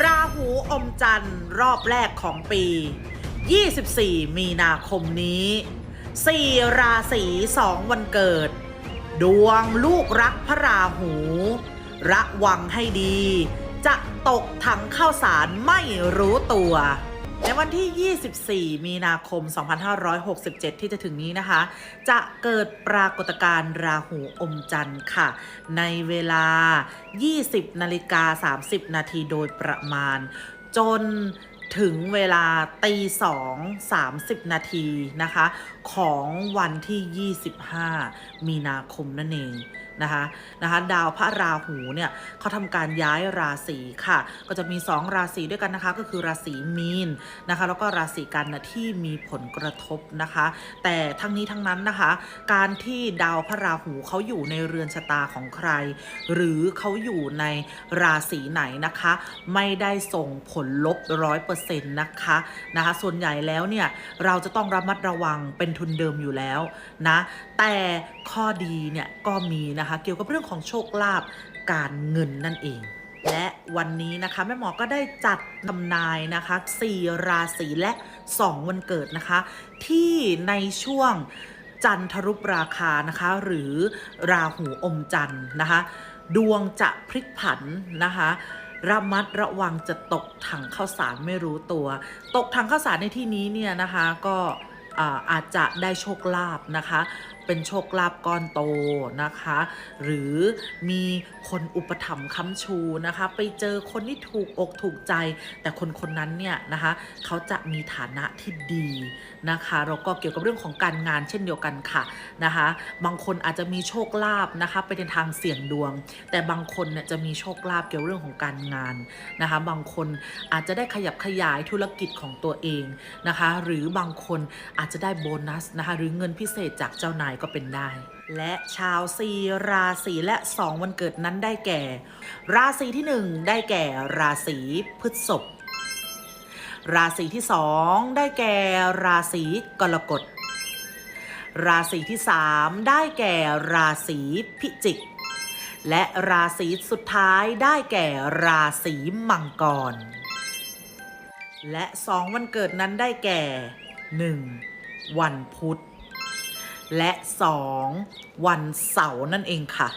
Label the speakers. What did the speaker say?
Speaker 1: ราหูอมจันทร์รอบแรกของปี 24 มีนาคมนี้ 4 ราศี2วันเกิด ดวงลูกรักพระราหู ระวังให้ดี จะตกถังข้าวสารไม่รู้ตัว ในวันที่ 24 มีนาคม 2567 ที่จะถึงนี้นะคะ จะเกิดปรากฏการณ์ราหูอมจันทร์ค่ะ ในเวลา 20 นาฬิกา 30 นาทีโดยประมาณ จน ถึงเวลาตีสอง30นาทีนะคะ ของวันที่ 25 มีนาคมนั่นเองนะคะนะคะดาวพระราหูเนี่ยเขาทำการย้ายราศีค่ะ ก็จะมี 2 ราศีด้วยกันนะคะ ก็คือราศีมีนนะคะแล้วก็ราศีกันนะที่มีผลกระทบนะคะ แต่ทั้งนี้ทั้งนั้นนะคะ การที่ดาวพระราหูเขาอยู่ในเรือนชะตาของใคร หรือเขาอยู่ในราศีไหนนะคะ ไม่ได้ส่งผลลบร้อยเปอร์็นนะคะนะคะส่วนใหญ่แล้วเนี่ยเราจะต้องระมัดระวังเป็นทุนเดิมอยู่แล้วนะแต่ข้อดีเนี่ยก็มีนะคะเกี่ยวกับเรื่องของโชคลาภการเงินนั่นเอง และวันนี้นะคะแม่หมอก็ได้จัดทำนายนะคะ 4 ราศีและ 2 วันเกิดนะคะ ที่ในช่วงจันทรุปราคานะคะ หรือราหูอมจันทร์นะคะ ดวงจะพลิกผันนะคะ ระมัดระวังจะตกถังข้าวสารไม่รู้ตัว ตกถังข้าวสารในที่นี้เนี่ยนะคะก็อาจจะได้โชคลาภนะคะเป็นโชคลาภก้อนโตนะคะ หรือมีคนอุปถัมภ์ค้ำชูนะคะ ไปเจอคนที่ถูกอกถูกใจ แต่คนคนนั้นเนี่ยนะคะเขาจะมีฐานะที่ดีนะคะแล้วก็เกี่ยวกับเรื่องของการงานเช่นเดียวกันค่ะนะคะ บางคนอาจจะมีโชคลาภนะคะไปในทางเสี่ยงดวง แต่บางคนเนี่ยจะมีโชคลาภเกี่ยวเรื่องของการงานนะคะ บางคนอาจจะได้ขยับขยายธุรกิจของตัวเองนะคะ หรือบางคนอาจจะได้โบนัสนะคะหรือเงินพิเศษจากเจ้านายก็เป็นได้ และชาวซีราศีและ 2 วันเกิดนั้นได้แก่ ราศีที่ 1 ได้แก่ราศีพฤษภราศีที่ 2 ได้แก่ราศีกรกฎราศีที่ 3 ได้แก่ราศีพิจิก และราศีสุดท้ายได้แก่ราศีมังกร และ 2 วันเกิดนั้นได้แก่ 1. วันพุธ และ 2. วันเสาร์นั่นเองค่ะ